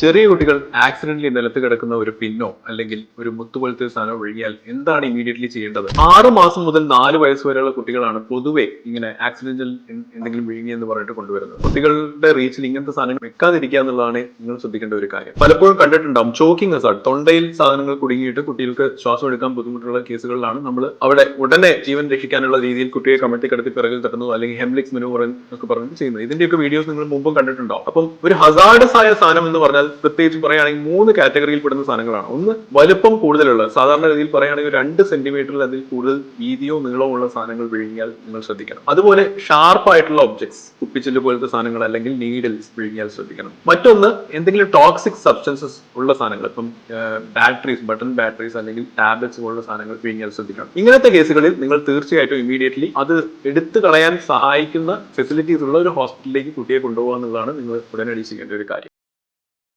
ചെറിയ കുട്ടികൾ ആക്സിഡന്റലി നിലത്ത് കിടക്കുന്ന ഒരു പിന്നോ അല്ലെങ്കിൽ ഒരു മുത്തുപോലത്തെ സാധനം ഒഴുകിയാൽ എന്താണ് ഇമീഡിയറ്റ്ലി ചെയ്യേണ്ടത്? ആറ് മാസം മുതൽ നാല് വയസ്സ് വരെയുള്ള കുട്ടികളാണ് പൊതുവെ ഇങ്ങനെ ആക്സിഡന്റിൽ എന്തെങ്കിലും വിഴുങ്ങി എന്ന് പറഞ്ഞിട്ട് കൊണ്ടുവരുന്നത്. കുട്ടികളുടെ റീച്ചിൽ ഇങ്ങനത്തെ സാധനങ്ങൾ വെക്കാതിരിക്കുക എന്നുള്ളതാണ് നിങ്ങൾ ശ്രദ്ധിക്കേണ്ട ഒരു കാര്യം. പലപ്പോഴും കണ്ടിട്ടുണ്ടാവും ചോക്കിംഗ് അസാഡ് തൊണ്ടയിൽ സാധനങ്ങൾ കുടുങ്ങിയിട്ട് കുട്ടികൾക്ക് ശ്വാസം എടുക്കാൻ ബുദ്ധിമുട്ടുള്ള കേസുകളിലാണ് നമ്മൾ അവിടെ ഉടനെ ജീവൻ രക്ഷിക്കാനുള്ള രീതിയിൽ കുട്ടിയെ കമഴ്ത്തി കിടത്തി പിറകിൽ തട്ടുന്നു അല്ലെങ്കിൽ ഹെംലിക്സ് മെനു എന്നൊക്കെ പറഞ്ഞിട്ട് ചെയ്യുന്നത്. ഇതിന്റെയൊക്കെ വീഡിയോസ് നിങ്ങൾ മുമ്പും കണ്ടിട്ടുണ്ടാവും. അപ്പം ഒരു ഹസാർഡസ് ആയ സാധനം എന്ന് പറഞ്ഞാൽ പ്രത്യേകിച്ച് പറയുകയാണെങ്കിൽ മൂന്ന് കാറ്റഗറിയിൽ പെടുന്ന സാധനങ്ങളാണ്. ഒന്ന് വലുപ്പം കൂടുതലുള്ള സാധാരണ രീതിയിൽ പറയുകയാണെങ്കിൽ രണ്ട് സെന്റിമീറ്ററിൽ അതിൽ കൂടുതൽ വീതിയോ നീളമോ ഉള്ള സാധനങ്ങൾ വിഴുങ്ങിയാൽ നിങ്ങൾ ശ്രദ്ധിക്കണം. അതുപോലെ ഷാർപ്പ് ആയിട്ടുള്ള ഒബ്ജക്ട്സ് കുപ്പിച്ചിൽ പോലത്തെ സാധനങ്ങൾ അല്ലെങ്കിൽ നീഡിൽസ് വിഴുങ്ങിയാൽ ശ്രദ്ധിക്കണം. മറ്റൊന്ന് എന്തെങ്കിലും ടോക്സിക് സബ്സ്റ്റൻസസ് ഉള്ള സാധനങ്ങൾ ഇപ്പം ബാറ്ററീസ് ബട്ടൺ ബാറ്ററീസ് അല്ലെങ്കിൽ ടാബ്ലറ്റ്സ് പോലുള്ള സാധനങ്ങൾ വിഴുങ്ങിയാൽ ശ്രദ്ധിക്കണം. ഇങ്ങനത്തെ കേസുകളിൽ നിങ്ങൾ തീർച്ചയായിട്ടും ഇമീഡിയറ്റ്ലി അത് എടുത്തു കളയാൻ സഹായിക്കുന്ന ഫെസിലിറ്റീസ് ഉള്ള ഒരു ഹോസ്പിറ്റലിലേക്ക് കുട്ടിയെ കൊണ്ടുപോകുക എന്നുള്ളതാണ് നിങ്ങൾ ഉടനടി ചെയ്യേണ്ട ഒരു കാര്യം.